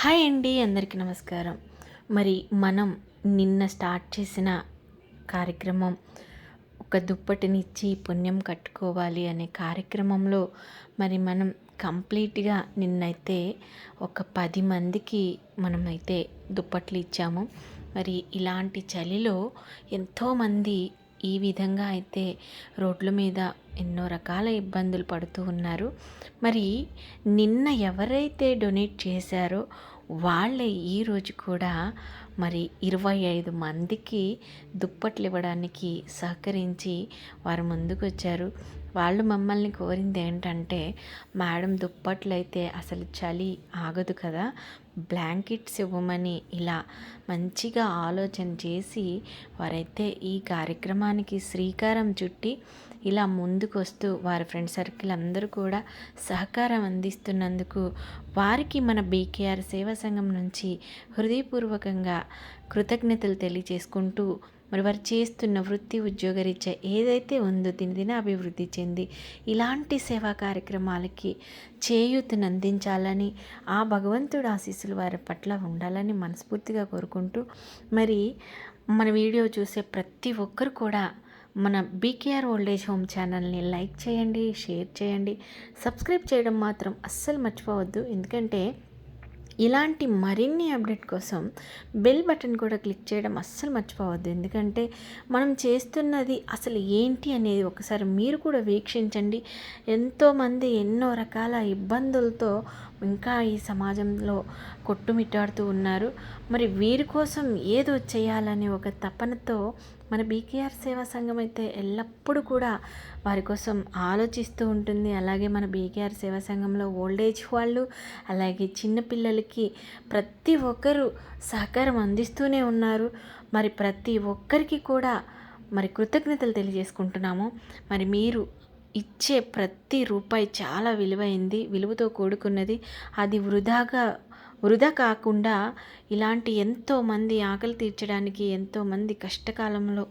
Hi అండి అందరికీ నమస్కారం. మరి మనం నిన్న స్టార్ట్ చేసిన కార్యక్రమం ఒక దుప్పటినిచ్చి పుణ్యం కట్టుకోవాలి అనే కార్యక్రమంలో మరి మనం కంప్లీట్గా నిన్నైతే ఒక పది మందికి మనమైతే దుప్పట్లు ఇచ్చాము. మరి ఇలాంటి చలిలో ఎంతోమంది ఈ విధంగా అయితే రోడ్ల మీద ఎన్నో రకాల ఇబ్బందులు పడుతూ ఉన్నారు. మరి నిన్న ఎవరైతే డొనేట్ చేశారో వాళ్ళే ఈరోజు కూడా మరి ఇరవై ఐదు మందికి దుప్పట్లు ఇవ్వడానికి సహకరించి వారు ముందుకు వచ్చారు వాళ్ళు మమ్మల్ని కోరింది ఏంటంటే మేడం దుప్పట్లు అయితే అసలు చలి ఆగదు కదా బ్లాంకెట్స్ ఇవ్వమని ఇలా మంచిగా ఆలోచన చేసి వారైతే ఈ కార్యక్రమానికి శ్రీకారం చుట్టి ఇలా ముందుకు వస్తూ వారి ఫ్రెండ్ సర్కిల్ అందరూ కూడా సహకారం అందిస్తున్నందుకు వారికి మన బీకేఆర్ సేవా సంఘం నుంచి హృదయపూర్వకంగా కృతజ్ఞతలు తెలియజేసుకుంటూ మరి వారు చేస్తున్న వృత్తి ఉద్యోగరీత్యా ఏదైతే ఉందో దినదిన అభివృద్ధి చెంది ఇలాంటి సేవా కార్యక్రమాలకి చేయూతను అందించాలని ఆ భగవంతుడు ఆశీస్సులు వారి పట్ల ఉండాలని మనస్ఫూర్తిగా కోరుకుంటూ మరి మన వీడియో చూసే ప్రతి ఒక్కరు కూడా మన బీకేఆర్ ఓల్డేజ్ హోమ్ ఛానల్ని లైక్ చేయండి షేర్ చేయండి. సబ్స్క్రైబ్ చేయడం మాత్రం అస్సలు మర్చిపోవద్దు. ఎందుకంటే ఇలాంటి మరిన్ని అప్డేట్ కోసం బెల్ బటన్ కూడా క్లిక్ చేయడం అస్సలు మర్చిపోవద్దు. ఎందుకంటే మనం చేస్తున్నది అసలు ఏంటి అనేది ఒకసారి మీరు కూడా వీక్షించండి. ఎంతోమంది ఎన్నో రకాల ఇబ్బందులతో ఇంకా ఈ సమాజంలో కొట్టుమిట్టాడుతూ ఉన్నారు. మరి వీరి కోసం ఏదో చేయాలనే ఒక తపనతో మన బీకేఆర్ సేవా సంఘం అయితే ఎల్లప్పుడూ కూడా వారి కోసం ఆలోచిస్తూ ఉంటుంది. అలాగే మన బీకేఆర్ సేవా సంఘంలో ఓల్డేజ్ వాళ్ళు అలాగే చిన్నపిల్లలకి ప్రతి ఒక్కరూ సహకారం అందిస్తూనే ఉన్నారు. మరి ప్రతి ఒక్కరికి కూడా మరి కృతజ్ఞతలు తెలియజేసుకుంటున్నాము. మరి మీరు ఇచ్చే ప్రతి రూపాయి చాలా విలువైంది. విలువతో కూడుకున్నది. అది వృధాగా వృధా కాకుండా ఇలాంటి ఎంతోమంది ఆకలి తీర్చడానికి ఎంతోమంది కష్టకాలంలో